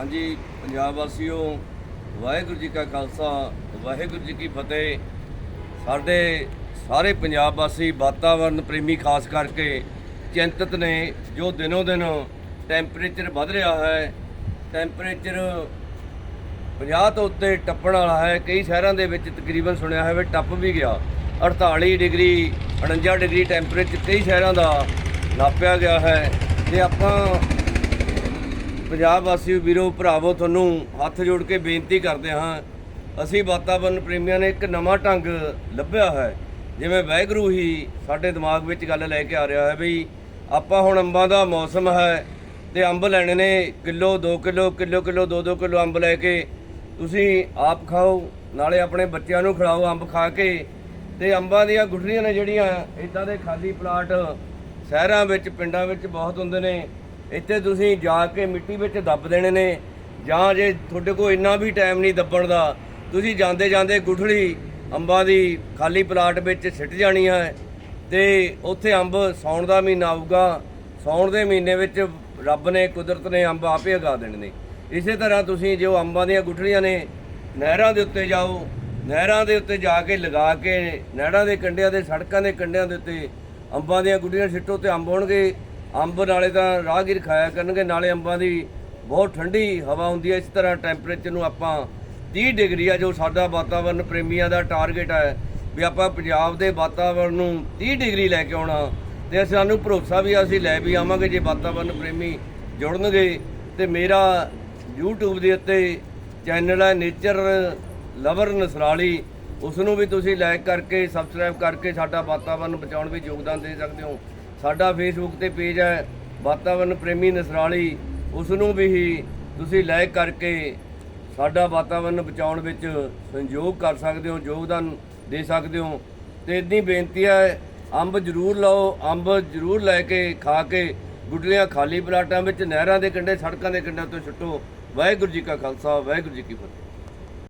ਹਾਂਜੀ, ਪੰਜਾਬ ਵਾਸੀਓ, ਵਾਹਿਗੁਰੂ ਜੀ ਕਾ ਖਾਲਸਾ, ਵਾਹਿਗੁਰੂ ਜੀ ਕੀ ਫਤਿਹ। ਸਾਡੇ ਸਾਰੇ ਪੰਜਾਬ ਵਾਸੀ ਵਾਤਾਵਰਣ ਪ੍ਰੇਮੀ ਖਾਸ ਕਰਕੇ ਚਿੰਤਤ ਨੇ, ਜੋ ਦਿਨੋ ਦਿਨ ਟੈਂਪਰੇਚਰ ਵੱਧ ਰਿਹਾ ਹੈ। ਟੈਂਪਰੇਚਰ 50 ਤੋਂ ਉੱਤੇ ਟੱਪਣ ਵਾਲਾ ਹੈ। ਕਈ ਸ਼ਹਿਰਾਂ ਦੇ ਵਿੱਚ ਤਕਰੀਬਨ ਸੁਣਿਆ ਹੈ ਵੀ ਟੱਪ ਵੀ ਗਿਆ। 48 ਡਿਗਰੀ 49 ਡਿਗਰੀ ਟੈਂਪਰੇਚਰ ਕਈ ਸ਼ਹਿਰਾਂ ਦਾ ਨਾਪਿਆ ਗਿਆ ਹੈ। ਤੇ ਆਪਾਂ ਪੰਜਾਬ ਵਾਸੀ ਵੀਰੋ, ਭਰਾਵੋ, ਤੁਹਾਨੂੰ ਹੱਥ ਜੋੜ ਕੇ ਬੇਨਤੀ ਕਰਦੇ ਹਾਂ। ਅਸੀਂ ਵਾਤਾਵਰਣ ਪ੍ਰੇਮੀਆਂ ਨੇ ਇੱਕ ਨਵਾਂ ਢੰਗ ਲੱਭਿਆ ਹੈ। ਜਿਵੇਂ ਵਾਹਿਗੁਰੂ ਹੀ ਸਾਡੇ ਦਿਮਾਗ ਵਿੱਚ ਗੱਲ ਲੈ ਕੇ ਆ ਰਿਹਾ ਹੈ ਬਈ, ਆਪਾਂ ਹੁਣ ਅੰਬਾਂ ਦਾ ਮੌਸਮ ਹੈ ਤੇ ਅੰਬ ਲੈਣੇ ਨੇ kilo 2 kilo kilo kilo 2-2 kilo ਅੰਬ ਲੈ ਕੇ। ਤੁਸੀਂ ਆਪ ਖਾਓ, ਨਾਲੇ ਆਪਣੇ ਬੱਚਿਆਂ ਨੂੰ ਖਿਲਾਓ ਅੰਬ ਖਾ ਕੇ। ਤੇ ਅੰਬਾਂ ਦੀਆਂ ਗੁਠਲੀਆਂ ਨੇ ਜਿਹੜੀਆਂ ਇਦਾਂ ਦੇ ਖਾਲੀ ਪਲਾਟ ਸ਼ਹਿਰਾਂ ਵਿੱਚ, ਪਿੰਡਾਂ ਵਿੱਚ ਬਹੁਤ ਹੁੰਦੇ ਨੇ। ਇੱਥੇ ਤੁਸੀਂ ਜਾ ਕੇ ਮਿੱਟੀ ਵਿੱਚ ਦੱਬ ਦੇਣੇ ਨੇ, ਜਾਂ ਜੇ ਤੁਹਾਡੇ ਕੋਲ ਇੰਨਾ ਵੀ ਟਾਈਮ ਨਹੀਂ ਦੱਬਣ ਦਾ, ਤੁਸੀਂ ਜਾਂਦੇ ਜਾਂਦੇ ਗੁਠਲੀ ਅੰਬਾਂ ਦੀ ਖਾਲੀ ਪਲਾਟ ਵਿੱਚ ਸਿੱਟ ਜਾਣੀ ਹੈ ਤੇ ਉੱਥੇ ਅੰਬ ਸੌਣ ਦਾ ਮਹੀਨਾ ਆਊਗਾ, ਸੌਣ ਦੇ ਮਹੀਨੇ ਵਿੱਚ ਰੱਬ ਨੇ, ਕੁਦਰਤ ਨੇ ਅੰਬ ਆਪੇ ਉਗਾ ਦੇਣੇ ਨੇ। ਇਸੇ ਤਰ੍ਹਾਂ ਤੁਸੀਂ ਜੋ ਅੰਬਾਂ ਦੀਆਂ ਗੁਠਲੀਆਂ ਨੇ, ਨਹਿਰਾਂ ਦੇ ਉੱਤੇ ਜਾਓ, ਨਹਿਰਾਂ ਦੇ ਉੱਤੇ ਜਾ ਕੇ ਲਗਾ ਕੇ, ਨਹਿਰਾਂ ਦੇ ਕੰਢਿਆਂ ਦੇ, ਸੜਕਾਂ ਦੇ ਕੰਢਿਆਂ ਦੇ ਉੱਤੇ ਅੰਬਾਂ ਦੀਆਂ ਗੁੱਡੀਆਂ ਸਿੱਟੋ ਤੇ ਅੰਬ ਹੋਣਗੇ ਅੰਬ ਨਾਲੇ ਤਾਂ ਰਾਹਗੀਰ ਖਾਇਆ ਕਰਨਗੇ ਨਾਲੇ ਅੰਬਾਂ ਦੀ ਬਹੁਤ ਠੰਡੀ ਹਵਾ ਹੁੰਦੀ ਹੈ ਇਸ ਤਰ੍ਹਾਂ ਟੈਂਪਰੇਚਰ ਨੂੰ ਆਪਾਂ 30 ਡਿਗਰੀ ਆ ਜੋ ਸਾਡਾ ਵਾਤਾਵਰਣ ਪ੍ਰੇਮੀਆਂ ਦਾ ਟਾਰਗੇਟ ਹੈ ਵੀ ਆਪਾਂ ਪੰਜਾਬ ਦੇ ਵਾਤਾਵਰਣ ਨੂੰ 30 ਡਿਗਰੀ ਲੈ ਕੇ ਆਉਣਾ। ਤੇ ਸਾਨੂੰ ਭਰੋਸਾ ਵੀ ਆ, ਅਸੀਂ ਲੈ ਵੀ ਆਵਾਂਗੇ ਜੇ ਵਾਤਾਵਰਣ ਪ੍ਰੇਮੀ ਜੁੜਨਗੇ। ਤੇ ਮੇਰਾ YouTube ਦੇ ਉੱਤੇ ਚੈਨਲ ਹੈ ਨੇਚਰ ਲਵਰ ਨਸਰਾਲੀ ਉਸ ਨੂੰ ਵੀ ਤੁਸੀਂ ਲਾਈਕ ਕਰਕੇ ਸਬਸਕ੍ਰਾਈਬ ਕਰਕੇ ਸਾਡਾ ਵਾਤਾਵਰਣ ਬਚਾਉਣ ਵਿੱਚ ਯੋਗਦਾਨ ਦੇ ਸਕਦੇ ਹੋ। ਸਾਡਾ ਫੇਸਬੁੱਕ ਤੇ ਪੇਜ ਹੈ, ਵਾਤਾਵਰਨ ਪ੍ਰੇਮੀ ਨਸਰਾਲੀ ਉਸ ਨੂੰ ਵੀ ਹੀ ਤੁਸੀਂ ਲਾਈਕ ਕਰਕੇ ਸਾਡਾ ਵਾਤਾਵਰਨ ਬਚਾਉਣ ਵਿੱਚ ਸੰਯੋਗ ਕਰ ਸਕਦੇ ਹੋ, ਯੋਗਦਾਨ ਦੇ ਸਕਦੇ ਹੋ। ਤੇ ਇੰਨੀ ਬੇਨਤੀ ਹੈ, ਅੰਬ ਜ਼ਰੂਰ ਲਓ, ਅੰਬ ਜ਼ਰੂਰ ਲੈ ਕੇ ਖਾ ਕੇ ਗੁੱਡਲੀਆਂ ਖਾਲੀ ਪਲਾਟਾਂ ਵਿੱਚ, ਨਹਿਰਾਂ ਦੇ ਕੰਢੇ, ਸੜਕਾਂ ਦੇ ਕੰਢਿਆਂ ਤੋਂ ਛੁੱਟੋ। ਵਾਹਿਗੁਰੂ ਜੀ ਕਾ ਖਾਲਸਾ, ਵਾਹਿਗੁਰੂ ਜੀ ਕੀ ਫਤਿਹ।